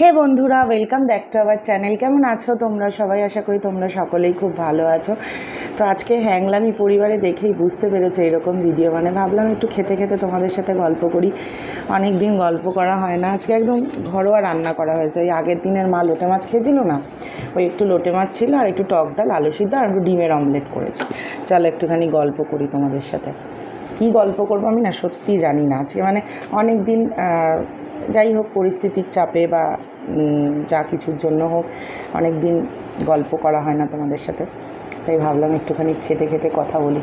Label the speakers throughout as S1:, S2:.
S1: হে বন্ধুরা welcome back to our channel কেমন আছো তোমরা সবাই? আশা করি তোমরা সকলেই খুব ভালো আছো। তো আজকে হ্যাংলামি পরিবারে দেখেই বুঝতে পেরেছ এরকম ভিডিও মানে ভাবলাম একটু খেতে খেতে তোমাদের সাথে গল্প করি। অনেক দিন গল্প করা হয় না। আজকে একদম ঘরোয়া রান্না করা হয়েছে। ওই আগের দিনের মা লোটে মাছ খেয়েছিল না? ওই একটু লোটে মাছ ছিল আর একটু টক ডাল, আলু সিদ্ধ আর একটু ডিমের অমলেট করেছি। চলো একটুখানি গল্প করি তোমাদের সাথে। কী গল্প করব আমি না সত্যিই জানি না। আজকে মানে অনেক দিন যাই হোক পরিস্থিতির চাপে বা যা কিছুর জন্য হোক অনেক দিন গল্প করা হয় না তোমাদের সাথে। তাই ভাবলাম একটুখানি খেতে খেতে কথা বলি।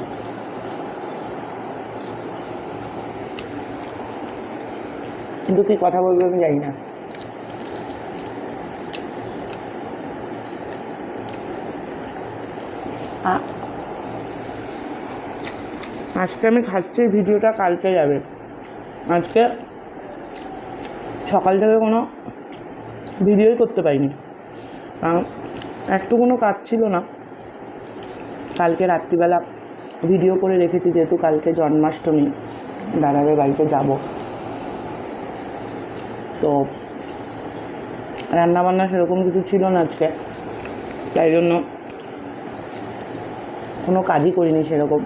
S1: কিন্তু কী কথা বলব আমি জানি না। আজকে আমি খাচ্ছি ভিডিওটা কালকে যাবে। আজকে সকাল থেকে কোনো ভিডিওই করতে পারিনি। কারণ একটু কোনো কাজ ছিল না। কালকে রাত্রিবেলা ভিডিও করে রেখেছি, যেহেতু কালকে জন্মাষ্টমী, দাদাদের বাড়িতে যাব। তো রান্নাবান্না সেরকম কিছু ছিল না আজকে। তাই জন্য কোনো কাজই করিনি সেরকম।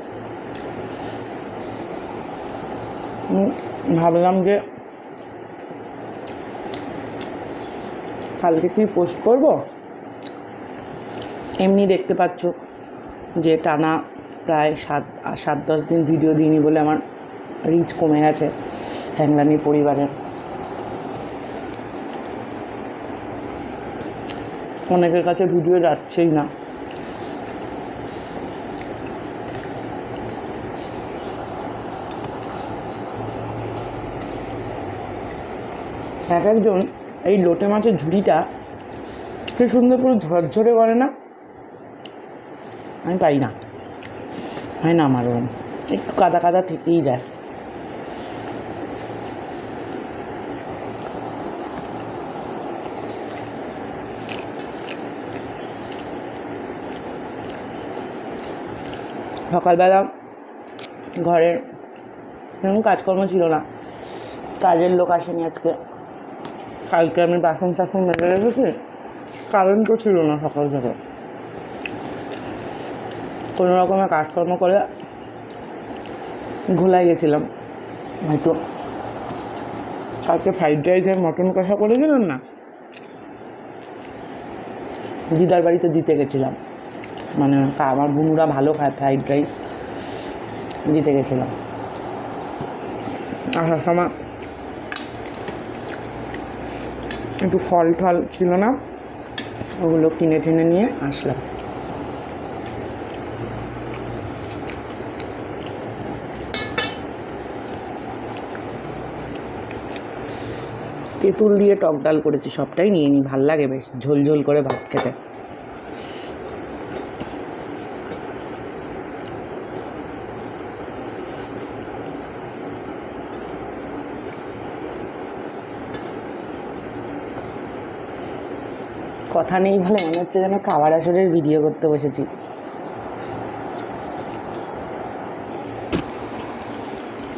S1: ভাবলাম যে কালকে কি পোস্ট করব? এমনি দেখতে পাচ্ছ যে টানা প্রায় সাত সাত, দশ দিন ভিডিও দিইনি বলে আমার রিচ কমে গেছে হ্যাংলানি পরিবারের। অনেকের কাছে ভিডিও যাচ্ছেই না। এক একজন এই লোটে মাছের ঝুড়িটা কি সুন্দর পুরো ঝরঝরে করে না? আমি পাই না। হয় না আমার ওরম। একটু কাদা কাদা থেকেই যায়। সকালবেলা ঘরের সেরকম কাজকর্ম ছিল না। কাজের লোক আসেনি আজকে। কালকে আমি বাসন টাসন মেজে রেখেছি কারেন্ট তো ছিল না সকাল থেকে। কোনো রকমের কাজকর্ম করে ঘোলাই গেছিলাম। হয়তো কালকে ফ্রাইড রাইস আর মটন কষা করেছিলাম না? দিদার বাড়িতে দিতে গেছিলাম। মানে আমার বুনুরা ভালো খায় ফ্রাইড রাইস দিতে গেছিলাম। আসার সময় একটু ফল টল ছিল না, ওগুলো কিনে টেনে নিয়ে আসলাম। তেঁতুল দিয়ে টক ডাল করেছি, সবটাই নিয়ে নিই ভালো লাগে বেশ, ঝোল ঝোল করে ভাত খেতে। কথা নেই বলে মনে হচ্ছে যেন খাবার আসরের ভিডিও করতে বসেছি।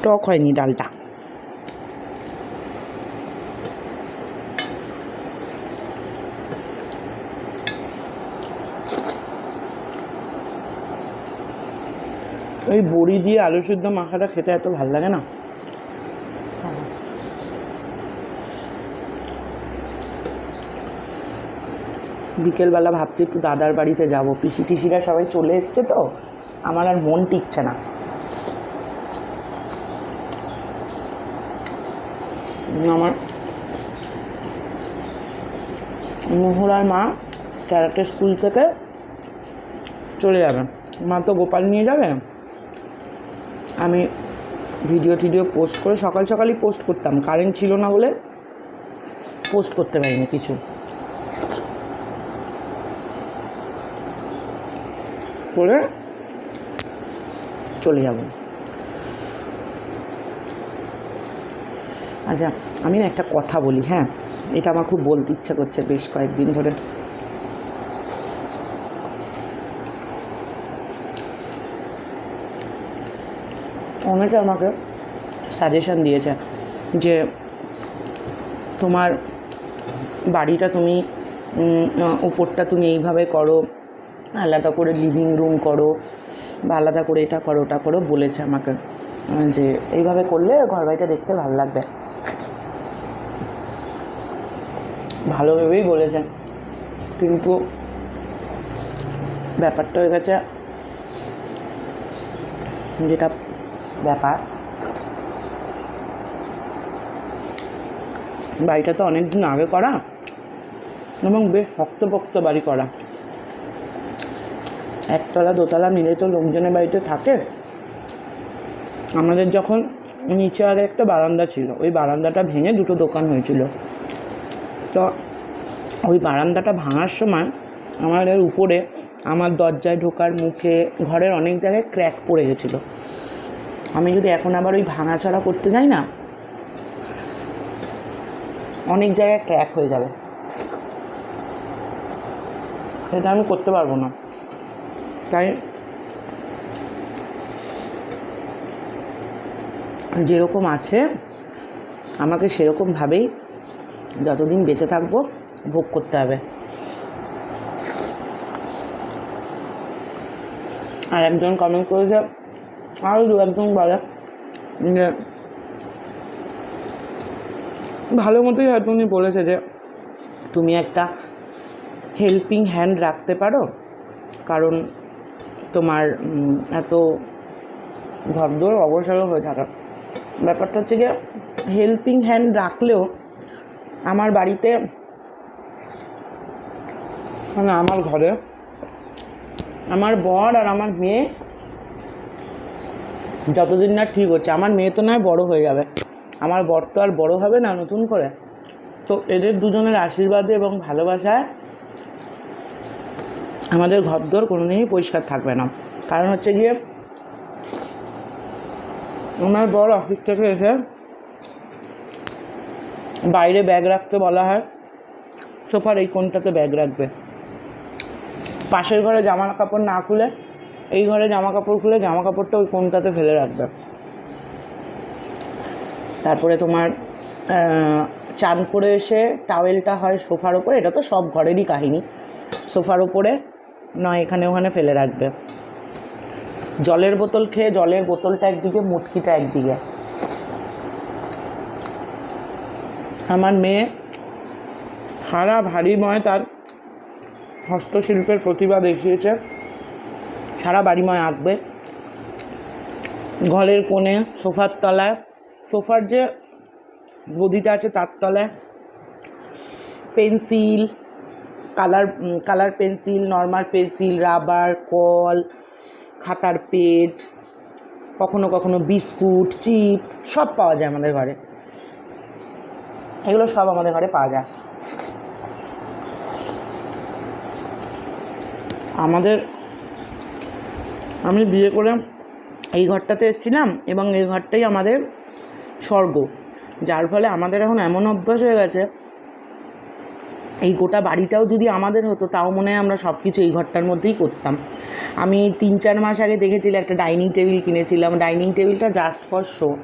S1: টক হয়নি ডালটা। ওই বড়ি দিয়ে আলু সিদ্ধ মাখাটা খেতে এত ভালো লাগে না। বিকেলবেলা ভাবছি একটু দাদার বাড়িতে যাব। পিসি টিসিরা সবাই চলে এসছে তো, আমার আর মন টিকছে না। আমার মোহরার মা ক্যারাটে স্কুল থেকে চলে যাবে। মা তো গোপাল নিয়ে যাবে। আমি ভিডিও টিডিও পোস্ট করে সকাল সকালই পোস্ট করতাম। কারেন্ট ছিল না বলে পোস্ট করতে পারিনি কিছু। করে চলে যাব। আচ্ছা আমি না একটা কথা বলি হ্যাঁ? এটা আমার খুব বলতে ইচ্ছা করছে বেশ কয়েকদিন ধরে। অনেকে আমাকে সাজেশন দিয়েছে যে তোমার বাড়িটা তুমি উপরটা তুমি এইভাবে করো আলাদা করে লিভিং রুম করো বা আলাদা করে এটা করো, ওটা করো বলেছে আমাকে যে এইভাবে করলে ঘর বাড়িটা দেখতে ভালো লাগবে। ভালোভাবেই বলেছে। কিন্তু ব্যাপারটা হয়ে গেছে, যেটা ব্যাপার, বাড়িটা তো অনেক দিন আগে করা এবং বেশ শক্তপোক্ত বাড়ি করা। একতলা, দোতলা মিলে তো লোকজনের বাড়িতে থাকে। আমাদের যখন নিচে আগে একটা বারান্দা ছিল, ওই বারান্দাটা ভেঙে দুটো দোকান হয়েছিল। তো ওই বারান্দাটা ভাঙার সময় আমাদের উপরে, আমার দরজায় ঢোকার মুখে, ঘরের অনেক জায়গায় ক্র্যাক পড়ে গেছিল। আমি যদি এখন আবার ওই ভাঙাচড়া করতে যাই না, অনেক জায়গায় ক্র্যাক হয়ে যাবে। সেটা আমি করতে পারব না। তাই? যেরকম আছে, আমাকে সেরকমভাবেই যতদিন বেঁচে থাকব, ভোগ করতে হবে। আর একজন কমেন্ট করেছে আরও দু একজন বলে যে, ভালো মতোই হয়তো উনি বলেছে যে, তুমি একটা হেল্পিং হ্যান্ড রাখতে পারো, কারণ তোমার এত ঘরদোর অবসরও হয়ে থাকে। ব্যাপারটা হচ্ছে গিয়ে হেল্পিং হ্যান্ড রাখলেও আমার বাড়িতে মানে আমার ঘরে, আমার বর আর আমার মেয়ে যতদিন না ঠিক হচ্ছে, আমার মেয়ে তো নয়, বড় হয়ে যাবে। আমার বর তো আর বড় হবে না নতুন করে। তো এদের দুজনের আশীর্বাদে এবং ভালোবাসায় আমাদের ঘরদোর কোনোদিনই পরিষ্কার থাকবে না। কারণ হচ্ছে গিয়ে আমার বর অফিস থেকে এসে বাইরে ব্যাগ রাখতে বলা হয়। সোফার এই কোনটাতে ব্যাগ রাখবে। পাশের ঘরে জামা কাপড় না খুলে এই ঘরে জামা কাপড় খুলে জামা কাপড়টা ওই কোনটাতে ফেলে রাখবে। তারপরে তোমার চান করে এসে টাওয়েলটা হয় সোফার ওপরে এটা তো সব ঘরেরই কাহিনী। সোফার ওপরে নয় এখানে ওখানে ফেলে রাখবে। জলের বোতল খেয়ে জলের বোতলটা একদিকে, মুটকিটা একদিকে। আমার মেয়ে সারা ভারীময় তার হস্তশিল্পের প্রতিভা দেখিয়েছে। সারা বাড়িময় আঁকবে। ঘরের কোণে, সোফার তলায়, সোফার যে গদিটা আছে তার তলায়, pencil colour colour pencil, normal pencil, rubber, call, খাতার পেজ, কখনো কখনো বিস্কুট, চিপস, সব পাওয়া যায় আমাদের ঘরে। এগুলো সব আমাদের ঘরে পাওয়া যায়। আমাদের, আমি বিয়ে করে এই ঘরটাতে এসেছিলাম এবং এই ঘরটাই আমাদের স্বর্গ, যার ফলে আমাদের এখন এমন অভ্যাস হয়ে গেছে এই গোটা বাড়িটাও যদি আমাদের হতো, তাও মনে হয় আমরা সব কিছু এই ঘরটার মধ্যেই করতাম। আমি তিন চার মাস আগে দেখেছিলাম একটা ডাইনিং টেবিল কিনেছিলাম। ডাইনিং টেবিলটা জাস্ট ফর শো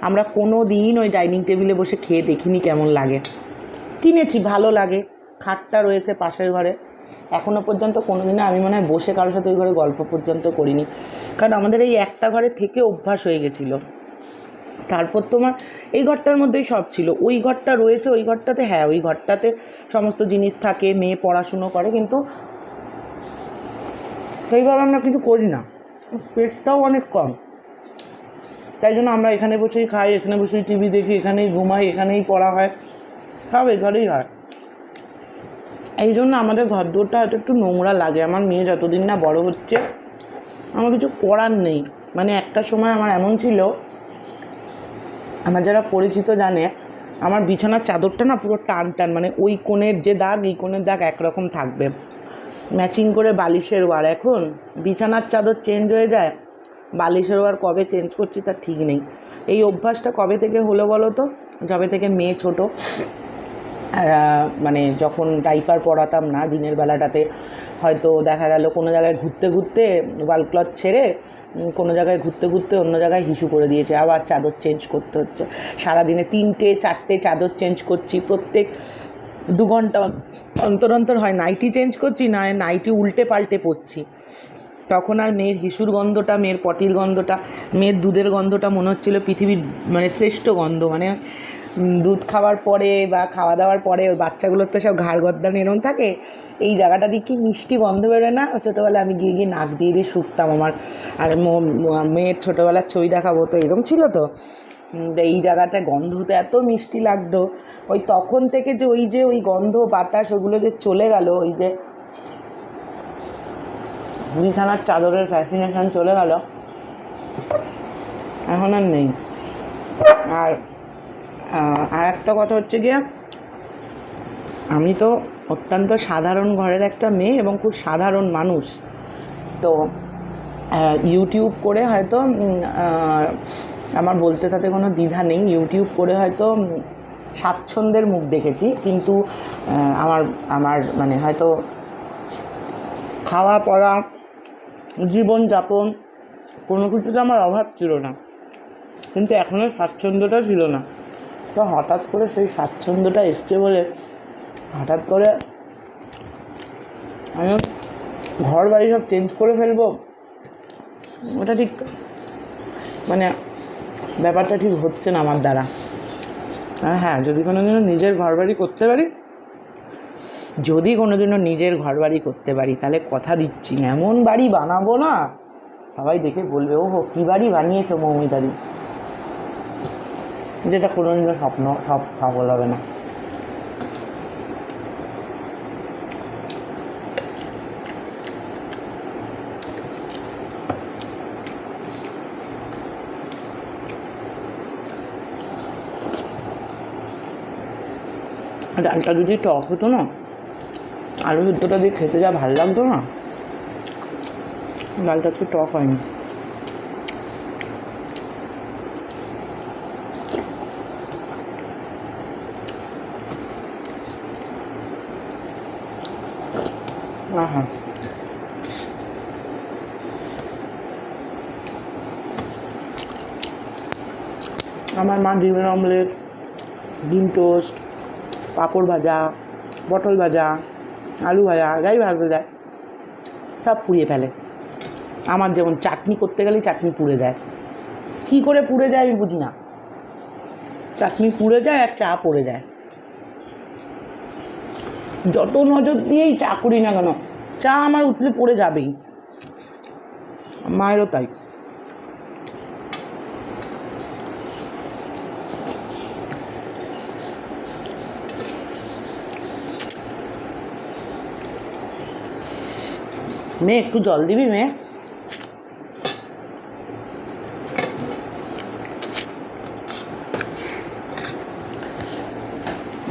S1: আমরা কোনো দিন ওই ডাইনিং টেবিলে বসে খেয়ে দেখিনি কেমন লাগে। কিনেছি, ভালো লাগে। খাটটা রয়েছে পাশের ঘরে। এখনও পর্যন্ত কোনো দিনে আমি মনে হয় বসে কারোর সাথে ওই ঘরে গল্প পর্যন্ত করিনি। কারণ আমাদের এই একটা ঘরে থেকে অভ্যাস হয়ে গেছিল। তারপর তোমার এই ঘরটার মধ্যেই সব ছিল। ওই ঘরটা রয়েছে, ওই ঘরটাতে হ্যাঁ ওই ঘরটাতে সমস্ত জিনিস থাকে, মেয়ে পড়াশুনো করে, কিন্তু সেইভাবে আমরা কিছু করি না। স্পেসটাও অনেক কম। তাই জন্য আমরা এখানে বসেই খাই, এখানে বসেই টিভি দেখি, এখানেই ঘুমাই, এখানেই পড়া হয়। সব এই ঘরেই হয়। এই জন্য আমাদের ঘর হয়তো একটু নোংরা লাগে। আমার মেয়ে যতদিন না বড় হচ্ছে, আমার কিছু করার নেই। মানে একটা সময় আমার এমন ছিল আমার যারা পরিচিত জানে, আমার বিছানার চাদরটা না পুরো টান টান মানে ওই কোণের যে দাগ, এই কোণের দাগ একরকম থাকবে। ম্যাচিং করে বালিশের ওয়ার। এখন বিছানার চাদর চেঞ্জ হয়ে যায়, বালিশের ওয়ার কবে চেঞ্জ করছি তার ঠিক নেই। এই অভ্যাসটা কবে থেকে হলো বলো তো? যবে থেকে মেয়ে ছোটো। মানে যখন ডাইপার পরাতাম না, দিনের বেলাটাতে হয়তো দেখা গেল কোনো জায়গায় ঘুরতে ঘুরতে ওয়াল ক্লথ ছেড়ে কোনো জায়গায় ঘুরতে ঘুরতে অন্য জায়গায় হিসু করে দিয়েছে, আবার চাদর চেঞ্জ করতে হচ্ছে। সারাদিনে তিনটে, চারটে চাদর চেঞ্জ করছি, প্রত্যেক দু ঘণ্টা অন্তর অন্তর হয় নাইটি চেঞ্জ করছি, না নাইটি উল্টে পাল্টে পড়ছি। তখন আর মেয়ের হিসুর গন্ধটা, মেয়ের পটির গন্ধটা, মেয়ের দুধের গন্ধটা মনে হচ্ছিল পৃথিবীর মানে শ্রেষ্ঠ গন্ধ। মানে দুধ খাওয়ার পরে বা খাওয়া দাওয়ার পরে বাচ্চাগুলোর তো সব ঘাড় গদ্দান এরম থাকে এই জায়গাটা দিয়ে কি মিষ্টি গন্ধ বেরোয় না? ছোটোবেলায় আমি গিয়ে গিয়ে নাক দিয়ে দিয়ে শুকতাম আমার। আর মেয়ের ছোটোবেলার ছবি দেখাবো তো এরম ছিল তো? এই জায়গাটা গন্ধতে এত মিষ্টি লাগতো। ওই তখন থেকে যে ওই যে ওই গন্ধ, বাতাস, ওগুলো যে চলে গেল, ওই যে বিছানার চাদরের ফ্যাসিনেশন চলে গেল। এখন আর নেই। আর আর একটা কথা হচ্ছে গিয়ে, আমি তো অত্যন্ত সাধারণ ঘরের একটা মেয়ে এবং খুব সাধারণ মানুষ। তো ইউটিউব করে হয়তো আমার বলতে তাতে কোনো দ্বিধা নেই। ইউটিউব করে হয়তো স্বাচ্ছন্দ্যের মুখ দেখেছি। কিন্তু আমার আমার মানে হয়তো খাওয়া, পড়া জীবনযাপন কোনো কিছুতে আমার অভাব ছিল না। কিন্তু এখনও স্বাচ্ছন্দ্যটা ছিল না। তো হঠাৎ করে সেই স্বাচ্ছন্দ্যটা এসছে বলে হঠাৎ করে আমি ঘর বাড়ি সব চেঞ্জ করে ফেলব। ওটা ঠিক মানে ব্যাপারটা ঠিক হচ্ছে না আমার দ্বারা। হ্যাঁ যদি কোনো দিনও নিজের ঘর বাড়ি করতে পারি, যদি কোনো দিনও নিজের ঘর বাড়ি করতে পারি, তাহলে কথা দিচ্ছি এমন বাড়ি বানাবো না, সবাই দেখে বলবে ও হো কী বাড়ি বানিয়েছো মৌমিতাদি? যেটা কোনো দিনও স্বপ্ন, সব সফল হবে না। ডালটা যদি টক হতো না, আলু সেদ্ধটা দিয়ে খেতে যা ভালো লাগতো না। ডালটা একটু টক হয়নি। আহা। আমার মা ডিমের অমলেট, ডিম টোস্ট পাঁপড় ভাজা, পটল ভাজা, আলু ভাজা যাই ভাজতে যায়, সব পুড়িয়ে ফেলে। আমার যেমন চাটনি করতে গেলেই চাটনি পুড়ে যায়। কী করে পুড়ে যায় আমি বুঝি না। চাটনি পুড়ে যায় আর চা পড়ে যায়। যত নজর দিয়েই চা করি না কেন, চা আমার উঠলে পড়ে যাবেই। মায়েরও তাই। মেয়ে একটু জল দিবি মেয়ে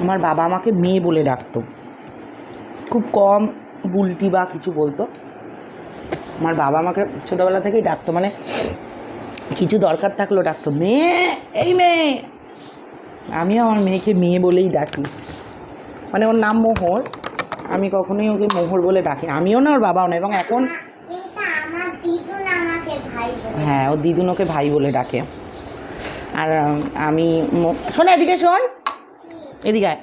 S1: আমার বাবা আমাকে মেয়ে বলে ডাকতো খুব কম বুলটি বা কিছু বলতো আমার বাবা আমাকে ছোটোবেলা থেকেই ডাকতো মানে কিছু দরকার থাকল ডাকতো মেয়ে এই মেয়ে আমিও আমার মেয়েকে মেয়ে বলেই ডাকি মানে ওর নাম মোহর আমি কখনোই ওকে মোহর বলে ডাকি আমিও না ওর বাবাও না এবং এখন হ্যাঁ ও দিদুন ওকে ভাই বলে ডাকে। আর আমি শোন এদিকে শোন। এদিকে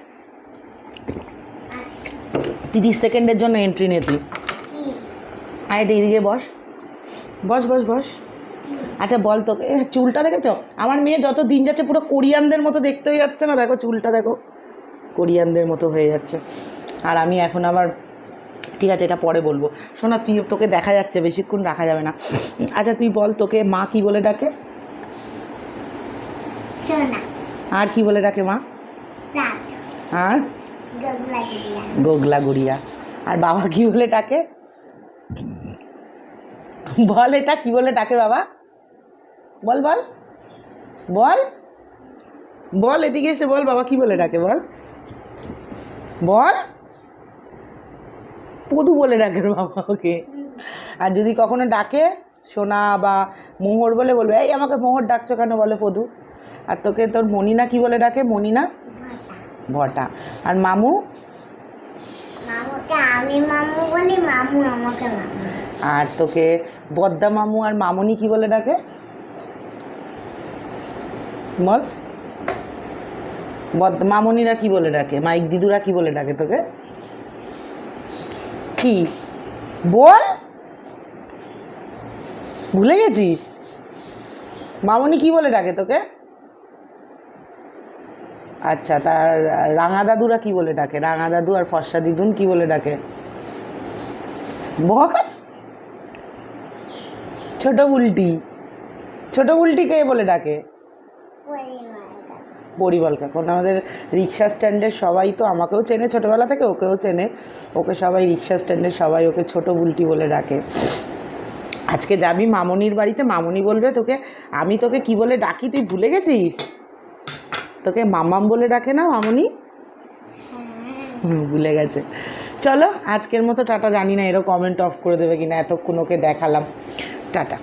S1: তিরিশ সেকেন্ডের জন্য এন্ট্রি নে তুই। আয় এদিকে বস। বস বস বস। আচ্ছা বল তোকে এ, চুলটা দেখেছ? আমার মেয়ে যত দিন যাচ্ছে পুরো কোরিয়ানদের মতো দেখতে হয়ে যাচ্ছে না। দেখো চুলটা দেখো। কোরিয়ানদের মতো হয়ে যাচ্ছে। আর আমি এখন আবার ঠিক আছে এটা পরে বলব। শোনা তুই তোকে দেখা যাচ্ছে বেশিক্ষণ রাখা যাবে না। আচ্ছা তুই বল তোকে মা কি বলে ডাকে?
S2: সোনা।
S1: আর কি বলে ডাকে মা? আর?
S2: গগলা গিলা
S1: গোগলা গুড়িয়া আর বাবা কি বলে ডাকে? বল এটা কি বলে ডাকে বাবা? বল বল। বল। বল এদিকে এসে বল বাবা কি বলে ডাকে বল। বল। পদু বলে ডাকে ওর বাবা ওকে। আর যদি কখনো ডাকে সোনা বা মোহর বলে বলবে এই আমাকে মোহর ডাকছো কেন বলে পদু? আর তোকে তোর মনিনা কি বলে ডাকে? মনিনা? ভটা। আর মামু?
S2: আমি মামু বলি মামু আমাকে মামু।
S1: আর তোকে বদ্দা মামু আর মামনি কি বলে ডাকে? বল। মামনিরা কি বলে ডাকে? মাইক দিদুরা কি বলে ডাকে তোকে? কি? বল। ভুলে গেছিস? মামনি কি বলে ডাকে তোকে? আচ্ছা তার রাঙা দাদুরা কি বলে ডাকে? রাঙা দাদু আর ফর্সা দিদুন কি বলে ডাকে? ছোট উল্টি। ছোট উল্টি কে বলে ডাকে? পরিবল কাকুন আমাদের রিক্সা স্ট্যান্ডের সবাই তো আমাকেও চেনে ছোটোবেলা থেকে, ওকেও চেনে। ওকে সবাই রিক্সা স্ট্যান্ডের সবাই ওকে ছোট বুলটি বলে ডাকে। আজকে যাবি মামনির বাড়িতে, মামনি বলবে তোকে, আমি তোকে কি বলে ডাকি? তুই ভুলে গেছিস? তোকে মামাম বলে ডাকে না মামনি? ভুলে গেছে। চলো, আজকের মতো টাটা, জানি না এরও কমেন্ট অফ করে দেবে কিনা, এতক্ষণ ওকে দেখালাম। টাটা।